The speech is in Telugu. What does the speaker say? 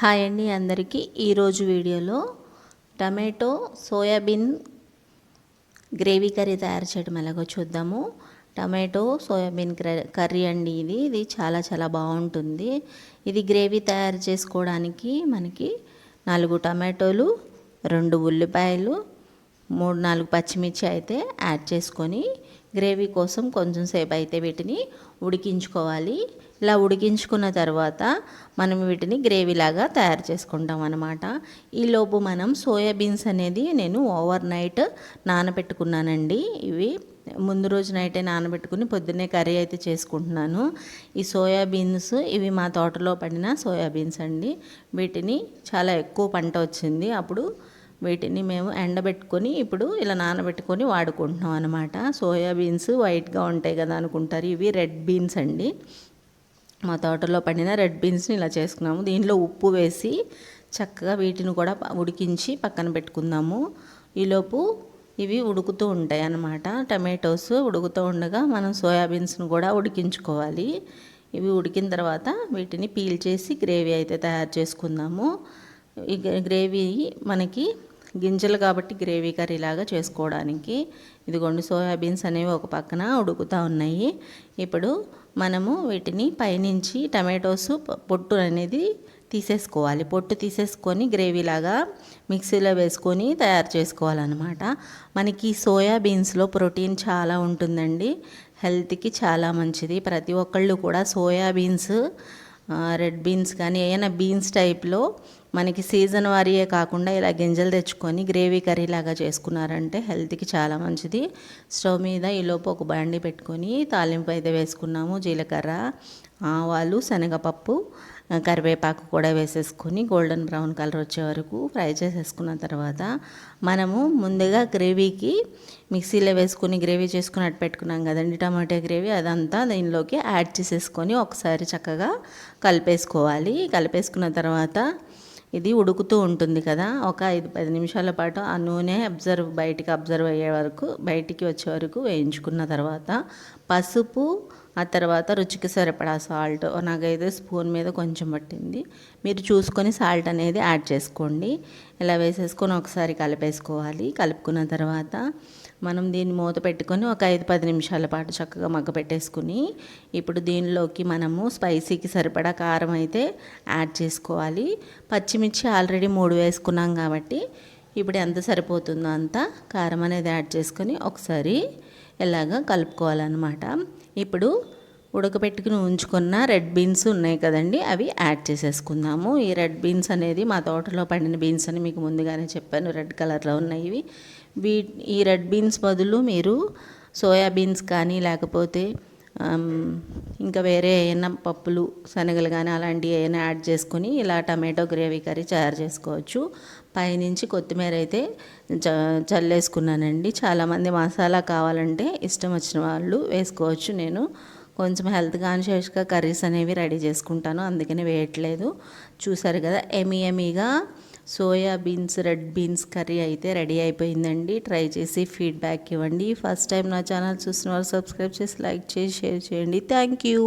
హాయ్ అండి అందరికీ. ఈరోజు వీడియోలో టమాటో సోయాబీన్ గ్రేవీ కర్రీ తయారు చేయడం ఎలాగో చూద్దాము. టమాటో సోయాబీన్ కర్రీ అండి ఇది. ఇది చాలా చాలా బాగుంటుంది. ఇది గ్రేవీ తయారు చేసుకోవడానికి మనకి నాలుగు టమాటోలు రెండు ఉల్లిపాయలు మూడు నాలుగు పచ్చిమిర్చి అయితే యాడ్ చేసుకొని గ్రేవీ కోసం కొంచెం సేపు అయితే వీటిని ఉడికించుకోవాలి. ఇలా ఉడికించుకున్న తర్వాత మనం వీటిని గ్రేవీలాగా తయారు చేసుకుంటాం అనమాట ఈలోపు మనం సోయాబీన్స్ అనేది నేను ఓవర్ నైట్ నానబెట్టుకున్నానండి. ఇవి ముందు రోజు నైటే నానబెట్టుకుని పొద్దున్నే కర్రీ అయితే చేసుకుంటున్నాను. ఈ సోయాబీన్స్ ఇవి మా తోటలో పడిన సోయాబీన్స్ అండి. వీటిని చాలా ఎక్కువ పంట వచ్చింది. అప్పుడు వీటిని మేము ఎండబెట్టుకొని ఇప్పుడు ఇలా నానబెట్టుకొని వాడుకుంటున్నాం అనమాట సోయాబీన్స్ వైట్గా ఉంటాయి కదా అనుకుంటారు. ఇవి రెడ్ బీన్స్ అండి. మా తోటలో పండిన రెడ్ బీన్స్ని ఇలా చేసుకున్నాము. దీంట్లో ఉప్పు వేసి చక్కగా వీటిని కూడా ఉడికించి పక్కన పెట్టుకుందాము. ఈలోపు ఇవి ఉడుకుతూ ఉంటాయి అన్నమాట. టమాటోస్ ఉడుకుతూ ఉండగా మనం సోయాబీన్స్ను కూడా ఉడికించుకోవాలి. ఇవి ఉడికిన తర్వాత వీటిని పీల్ చేసి గ్రేవీ అయితే తయారు చేసుకుందాము. ఈ గ్రేవీ మనకి గింజలు కాబట్టి గ్రేవీ కర్రీ లాగా చేసుకోవడానికి. ఇదిగోండి సోయాబీన్స్ అనేవి ఒక పక్కన ఉడుకుతూ ఉన్నాయి. ఇప్పుడు మనము వీటిని పైనుంచి టమాటోస్ పొట్టు అనేది తీసేసుకోవాలి. పొట్టు తీసేసుకొని గ్రేవీలాగా మిక్సీలో వేసుకొని తయారు చేసుకోవాలన్నమాట. మనకి సోయాబీన్స్లో ప్రోటీన్ చాలా ఉంటుందండి. హెల్త్కి చాలా మంచిది. ప్రతి ఒక్కళ్ళు కూడా సోయాబీన్స్ రెడ్ బీన్స్ కానీ ఏమైనా బీన్స్ టైప్లో మనకి సీజన్ వారియే కాకుండా ఇలా గింజలు తెచ్చుకొని గ్రేవీ కర్రీ లాగా చేసుకున్నారంటే హెల్త్కి చాలా మంచిది. స్టవ్ మీద ఈలోపు ఒక బండి పెట్టుకొని తాలింపు అయితే వేసుకున్నాము. జీలకర్ర ఆవాలు శనగపప్పు కరివేపాకు కూడా వేసేసుకొని గోల్డెన్ బ్రౌన్ కలర్ వచ్చే వరకు ఫ్రై చేసేసుకున్న తర్వాత మనము ముందుగా గ్రేవీకి మిక్సీలో వేసుకొని గ్రేవీ చేసుకున్నట్టు పెట్టుకున్నాం కదండి. టమాటో గ్రేవీ అదంతా దీనిలోకి యాడ్ చేసేసుకొని ఒకసారి చక్కగా కలిపేసుకోవాలి. కలిపేసుకున్న తర్వాత ఇది ఉడుకుతూ ఉంటుంది కదా. ఒక ఐదు పది నిమిషాల పాటు ఆ నూనె అబ్జర్వ్ బయటికి అబ్జర్వ్ అయ్యే వరకు బయటికి వచ్చే వరకు వేయించుకున్న తర్వాత పసుపు ఆ తర్వాత రుచికి సరిపడా సాల్ట్ నాకైతే స్పూన్ మీద కొంచెం పట్టింది. మీరు చూసుకొని సాల్ట్ అనేది యాడ్ చేసుకోండి. ఇలా వేసేసుకొని ఒకసారి కలిపేసుకోవాలి. కలుపుకున్న తర్వాత మనం దీన్ని మూత పెట్టుకొని ఒక ఐదు పది నిమిషాల పాటు చక్కగా మగ్గ పెట్టేసుకుని ఇప్పుడు దీనిలోకి మనము స్పైసీకి సరిపడా కారం అయితే యాడ్ చేసుకోవాలి. పచ్చిమిర్చి ఆల్రెడీ మూడు వేసుకున్నాం కాబట్టి ఇప్పుడు ఎంత సరిపోతుందో అంత కారం అనేది యాడ్ చేసుకొని ఒకసారి ఇలాగ కలుపుకోవాలన్నమాట. ఇప్పుడు ఉడకబెట్టుకుని ఉంచుకున్న రెడ్ బీన్స్ ఉన్నాయి కదండి అవి యాడ్ చేసేసుకుందాము. ఈ రెడ్ బీన్స్ అనేది మా తోటలో పండిన బీన్స్ అని మీకు ముందుగానే చెప్పాను రెడ్ కలర్లో ఉన్నాయి వీ ఈ రెడ్ బీన్స్ బదులు మీరు సోయా బీన్స్ కానీ లేకపోతే ఇంకా వేరే ఏమైనా పప్పులు శనగలు కానీ అలాంటివి ఏమైనా యాడ్ చేసుకొని ఇలా టమాటో గ్రేవీ కర్రీ తయారు చేసుకోవచ్చు. పైనుంచి కొత్తిమీర అయితే చ చల్లేసుకున్నానండి. చాలామంది మసాలా కావాలంటే ఇష్టం వచ్చిన వాళ్ళు వేసుకోవచ్చు. నేను కొంచెం హెల్త్ కాన్షియస్గా కర్రీస్ అనేవి రెడీ చేసుకుంటాను. అందుకని వేయట్లేదు. చూసారు కదా ఎమీ ఎమీగా soya beans red beans curry అయితే రెడీ అయిపోయిందండి. ట్రై చేసి ఫీడ్బ్యాక్ ఇవ్వండి. ఫస్ట్ టైం నా ఛానల్ చూసిన వాళ్ళు సబ్స్క్రైబ్ చేసి లైక్ చేసి షేర్ చేయండి. Thank you